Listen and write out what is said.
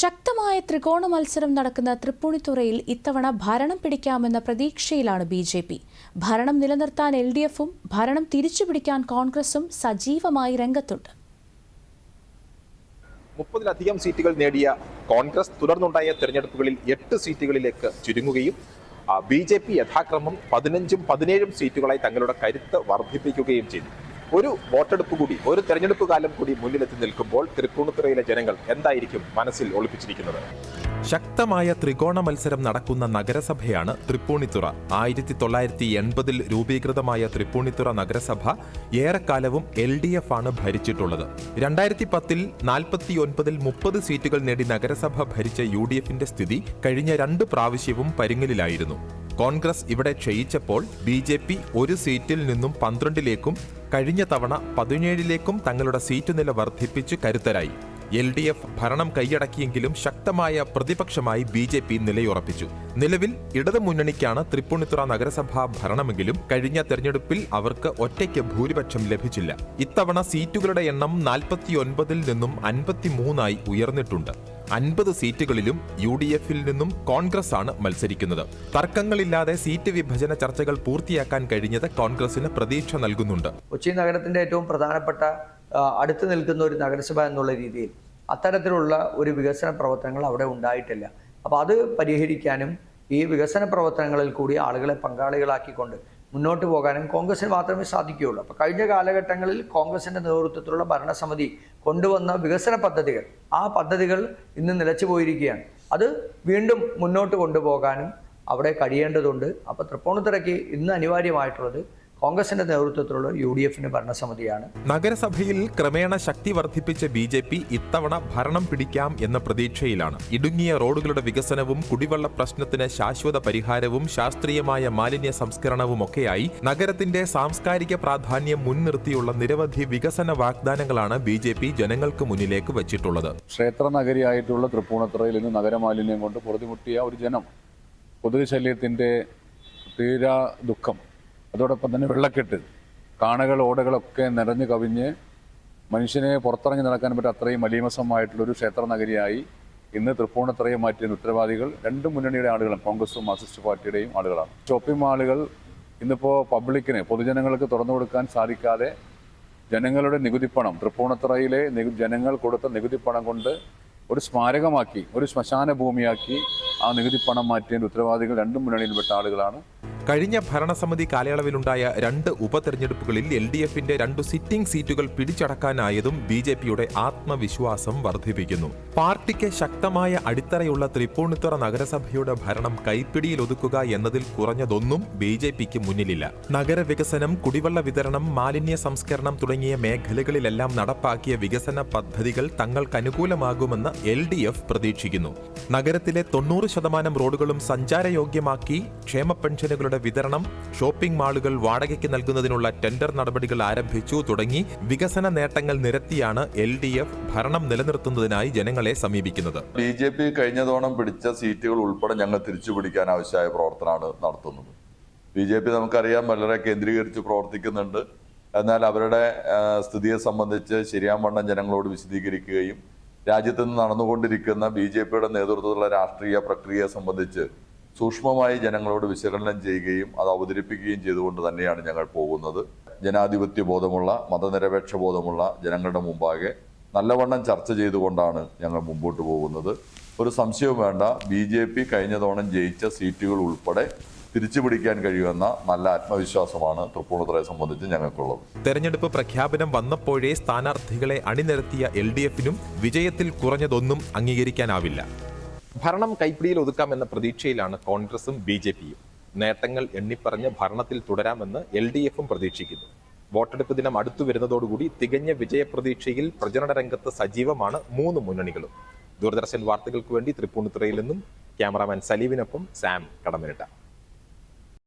ശക്തമായ ത്രികോണ മത്സരം നടക്കുന്ന തൃപ്പൂണിത്തുറയിൽ ഇത്തവണ ഭരണം പിടിക്കാമെന്ന പ്രതീക്ഷയിലാണ് ബി ജെ പി. ഭരണം നിലനിർത്താൻ എൽ ഡി എഫും ഭരണം തിരിച്ചുപിടിക്കാൻ കോൺഗ്രസും സജീവമായി രംഗത്തുണ്ട്. മുപ്പതിലധികം സീറ്റുകൾ നേടിയ കോൺഗ്രസ് തുടർന്നുണ്ടായ തെരഞ്ഞെടുപ്പുകളിൽ എട്ട് സീറ്റുകളിലേക്ക് ചുരുങ്ങുകയും ബി ജെ പി യഥാക്രമം പതിനഞ്ചും പതിനേഴും സീറ്റുകളായി തങ്ങളുടെ കരുത്ത് വർദ്ധിപ്പിക്കുകയും ചെയ്തു. ഒരു വോട്ടെടുപ്പ് കൂടി ഒരു തെരഞ്ഞെടുപ്പ് കാലം കൂടി മുന്നിലെത്തി നിൽക്കുമ്പോൾ തൃപ്പൂണിത്തുറയിലെ ജനങ്ങൾ എന്തായിരിക്കും മനസ്സിൽ ഒളിപ്പിച്ചിരിക്കുന്നത്? ശക്തമായ ത്രികോണ മത്സരം നടക്കുന്ന നഗരസഭയാണ് തൃപ്പൂണിത്തുറ. ആയിരത്തി തൊള്ളായിരത്തി എൺപതിൽ രൂപീകൃതമായ തൃപ്പൂണിത്തുറ നഗരസഭ ഏറെക്കാലവും എൽ ഡി എഫ് ആണ് ഭരിച്ചിട്ടുള്ളത്. രണ്ടായിരത്തി പത്തിൽ നാൽപ്പത്തി ഒൻപതിൽ മുപ്പത് സീറ്റുകൾ നേടി നഗരസഭ ഭരിച്ച യു ഡി എഫിന്റെ സ്ഥിതി കഴിഞ്ഞ രണ്ട് പ്രാവശ്യവും പരിങ്ങലിലായിരുന്നു കോൺഗ്രസ് ഇവിടെ ക്ഷയിച്ചപ്പോൾ ബി ജെ പി ഒരു സീറ്റിൽ നിന്നും പന്ത്രണ്ടിലേക്കും കഴിഞ്ഞ തവണ പതിനേഴിലേക്കും തങ്ങളുടെ സീറ്റ് നില വർദ്ധിപ്പിച്ച് കരുത്തരായി. എൽ ഡി എഫ് ഭരണം കൈയടക്കിയെങ്കിലും ശക്തമായ പ്രതിപക്ഷമായി ബി ജെ പി നിലയുറപ്പിച്ചു. നിലവിൽ ഇടതു മുന്നണിക്കാണ് തൃപ്പൂണിത്തുറ നഗരസഭാ ഭരണമെങ്കിലും കഴിഞ്ഞ തെരഞ്ഞെടുപ്പിൽ അവർക്ക് ഒറ്റയ്ക്ക് ഭൂരിപക്ഷം ലഭിച്ചില്ല. ഇത്തവണ സീറ്റുകളുടെ എണ്ണം നാൽപ്പത്തിയൊൻപതിൽ നിന്നും അൻപത്തിമൂന്നായി ഉയർന്നിട്ടുണ്ട്. അൻപത് സീറ്റുകളിലും യു ഡി എഫിൽ നിന്നും കോൺഗ്രസ് ആണ് മത്സരിക്കുന്നത്. തർക്കങ്ങളില്ലാതെ സീറ്റ് വിഭജന ചർച്ചകൾ പൂർത്തിയാക്കാൻ കഴിഞ്ഞത് കോൺഗ്രസിന് പ്രതീക്ഷ നൽകുന്നുണ്ട്. കൊച്ചി നഗരത്തിന്റെ ഏറ്റവും പ്രധാനപ്പെട്ട അടുത്ത് നിൽക്കുന്ന ഒരു നഗരസഭ എന്നുള്ള രീതിയിൽ അത്തരത്തിലുള്ള ഒരു വികസന പ്രവർത്തനങ്ങൾ അവിടെ ഉണ്ടായിട്ടില്ല. അപ്പോൾ അത് പരിഹരിക്കാനും ഈ വികസന പ്രവർത്തനങ്ങളിൽ കൂടി ആളുകളെ പങ്കാളികളാക്കിക്കൊണ്ട് മുന്നോട്ട് പോകാനും കോൺഗ്രസിന് മാത്രമേ സാധിക്കുകയുള്ളൂ. അപ്പോൾ കഴിഞ്ഞ കാലഘട്ടങ്ങളിൽ കോൺഗ്രസിന്റെ നേതൃത്വത്തിലുള്ള ഭരണസമിതി കൊണ്ടുവന്ന വികസന പദ്ധതികൾ ആ പദ്ധതികൾ ഇന്ന് നിലച്ചു പോയിരിക്കുകയാണ്. അത് വീണ്ടും മുന്നോട്ട് കൊണ്ടുപോകാനും അവിടെ കഴിയേണ്ടതുണ്ട്. അപ്പോൾ തൃപ്പൂണിത്തുറയ്ക്ക് ഇന്ന് അനിവാര്യമായിട്ടുള്ളത് കോൺഗ്രസിന്റെ നേതൃത്വത്തിലുള്ള യു ഡി എഫിന്റെ ഭരണസമിതിയാണ്. നഗരസഭയിൽ ക്രമേണ ശക്തി വർദ്ധിപ്പിച്ച ബി ജെ പി ഇത്തവണ ഭരണം പിടിക്കാം എന്ന പ്രതീക്ഷയിലാണ്. ഇടുങ്ങിയ റോഡുകളുടെ വികസനവും കുടിവെള്ള പ്രശ്നത്തിന് ശാശ്വത പരിഹാരവും ശാസ്ത്രീയമായ മാലിന്യ സംസ്കരണവുമൊക്കെയായി നഗരത്തിന്റെ സാംസ്കാരിക പ്രാധാന്യം മുൻനിർത്തിയുള്ള നിരവധി വികസന വാഗ്ദാനങ്ങളാണ് ബി ജെ പി ജനങ്ങൾക്ക് മുന്നിലേക്ക് വച്ചിട്ടുള്ളത്. ക്ഷേത്ര നഗരിയായിട്ടുള്ള തൃപ്പൂണിത്തുറയിൽ ഇന്ന് നഗരമാലിന്യം കൊണ്ട് പൊറുതിമുട്ടിയ ഒരു ജനം കൊതുക് ശല്യത്തിന്റെ തീരാ ദുഃഖം. അതോടൊപ്പം തന്നെ വെള്ളക്കെട്ട്. കാണകൾ ഓടകളൊക്കെ നിറഞ്ഞു കവിഞ്ഞ് മനുഷ്യനെ പുറത്തിറങ്ങി നടക്കാൻ പറ്റും അത്രയും മലീമസമായിട്ടുള്ളൊരു ക്ഷേത്ര നഗരിയായി ഇന്ന് തൃപ്പൂണിത്തുറയെ മാറ്റിയ ഉത്തരവാദികൾ രണ്ട് മുന്നണിയുടെ ആളുകളും കോൺഗ്രസും മാർക്സിസ്റ്റ് പാർട്ടിയുടെയും ആളുകളാണ്. ഷോപ്പിംഗ് മാളുകൾ ഇന്നിപ്പോൾ പബ്ലിക്കിന് പൊതുജനങ്ങൾക്ക് തുറന്നു കൊടുക്കാൻ സാധിക്കാതെ ജനങ്ങളുടെ നികുതിപ്പണം തൃപ്പൂണിത്തറയിലെ ജനങ്ങൾ കൊടുത്ത നികുതിപ്പണം കൊണ്ട് ഒരു സ്മാരകമാക്കി ഒരു ശ്മശാന ഭൂമിയാക്കി ആ നികുതി പണം മാറ്റേണ്ട ഉത്തരവാദികൾ രണ്ടും മുന്നണിയിൽപ്പെട്ട ആളുകളാണ്. കഴിഞ്ഞ ഭരണസമിതി കാലയളവിലുണ്ടായ രണ്ട് ഉപതെരഞ്ഞെടുപ്പുകളിൽ എൽ ഡി എഫിന്റെ രണ്ടു സിറ്റിംഗ് സീറ്റുകൾ പിടിച്ചടക്കാനായതും ബി ജെ പിയുടെ ആത്മവിശ്വാസം വർദ്ധിപ്പിക്കുന്നു. പാർട്ടിക്ക് ശക്തമായ അടിത്തറയുള്ള തൃപ്പൂണിത്തുറ നഗരസഭയുടെ ഭരണം കൈപ്പിടിയിൽ ഒതുക്കുക എന്നതിൽ കുറഞ്ഞതൊന്നും ബി ജെ പിക്ക് മുന്നിലില്ല. നഗരവികസനം കുടിവെള്ള വിതരണം മാലിന്യ സംസ്കരണം തുടങ്ങിയ മേഖലകളിലെല്ലാം നടപ്പാക്കിയ വികസന പദ്ധതികൾ തങ്ങൾക്ക് അനുകൂലമാകുമെന്ന് എൽ ഡി എഫ് പ്രതീക്ഷിക്കുന്നു. നഗരത്തിലെ തൊണ്ണൂറ് ശതമാനം റോഡുകളും സഞ്ചാരയോഗ്യമാക്കി ക്ഷേമ പെൻഷനുകളുടെ വിതരണം ഷോപ്പിംഗ് മാളുകൾ വാടകയ്ക്ക് നൽകുന്നതിനുള്ള ടെൻഡർ നടപടികൾ ആരംഭിച്ചു തുടങ്ങി വികസന നേട്ടങ്ങൾ നിരത്തിയാണ് എൽ ഡി എഫ് ഭരണം നിലനിർത്തുന്നതിനായി ജനങ്ങളെ സമീപിക്കുന്നത്. ബി ജെ പി കഴിഞ്ഞ തവണ പിടിച്ച സീറ്റുകൾ ഉൾപ്പെടെ ഞങ്ങൾ തിരിച്ചു പിടിക്കാൻ ആവശ്യമായ പ്രവർത്തനമാണ് നടത്തുന്നത്. ബി ജെ പി നമുക്കറിയാം വളരെ കേന്ദ്രീകരിച്ച് പ്രവർത്തിക്കുന്നുണ്ട്. എന്നാൽ അവരുടെ സ്ഥിതിയെ സംബന്ധിച്ച് ശരിയാവണ്ണം ജനങ്ങളോട് വിശദീകരിക്കുകയും രാജ്യത്ത് നിന്ന് നടന്നുകൊണ്ടിരിക്കുന്ന ബി ജെ പിയുടെ നേതൃത്വത്തിലുള്ള രാഷ്ട്രീയ പ്രക്രിയയെ സംബന്ധിച്ച് സൂക്ഷ്മമായി ജനങ്ങളോട് വിശകലനം ചെയ്യുകയും അത് അവതരിപ്പിക്കുകയും ചെയ്തുകൊണ്ട് തന്നെയാണ് ഞങ്ങൾ പോകുന്നത്. ജനാധിപത്യ ബോധമുള്ള മതനിരപേക്ഷ ബോധമുള്ള ജനങ്ങളുടെ മുമ്പാകെ നല്ലവണ്ണം ചർച്ച ചെയ്തുകൊണ്ടാണ് ഞങ്ങൾ മുമ്പോട്ട് പോകുന്നത്. ഒരു സംശയവും വേണ്ട ബി ജെ പി കഴിഞ്ഞ തവണ ജയിച്ച സീറ്റുകൾ ഉൾപ്പെടെ തിരിച്ചു പിടിക്കാൻ കഴിയുമെന്ന നല്ല ആത്മവിശ്വാസമാണ് തൃപ്പൂണിത്തുറയെ സംബന്ധിച്ച് ഞങ്ങൾക്കുള്ളത്. തെരഞ്ഞെടുപ്പ് പ്രഖ്യാപനം വന്നപ്പോഴേ സ്ഥാനാർത്ഥികളെ അണിനിരത്തിയ എൽ ഡി എഫിനും വിജയത്തിൽ കുറഞ്ഞതൊന്നും അംഗീകരിക്കാനാവില്ല. ഭരണം കൈപ്പിടിയിൽ ഒതുക്കാമെന്ന പ്രതീക്ഷയിലാണ് കോൺഗ്രസും ബി ജെ പിയും. നേട്ടങ്ങൾ എണ്ണിപ്പറഞ്ഞ് ഭരണത്തിൽ തുടരാമെന്ന് എൽ ഡി എഫും പ്രതീക്ഷിക്കുന്നു. വോട്ടെടുപ്പ് ദിനം അടുത്തു വരുന്നതോടുകൂടി തികഞ്ഞ വിജയപ്രതീക്ഷയിൽ പ്രചരണ രംഗത്ത് സജീവമാണ് മൂന്ന് മുന്നണികളും. ദൂരദർശൻ വാർത്തകൾക്ക് വേണ്ടി തൃപ്പൂണിത്തുറയിൽ നിന്നും ക്യാമറാമാൻ സലീവിനൊപ്പം സാം കടമനിട്ട.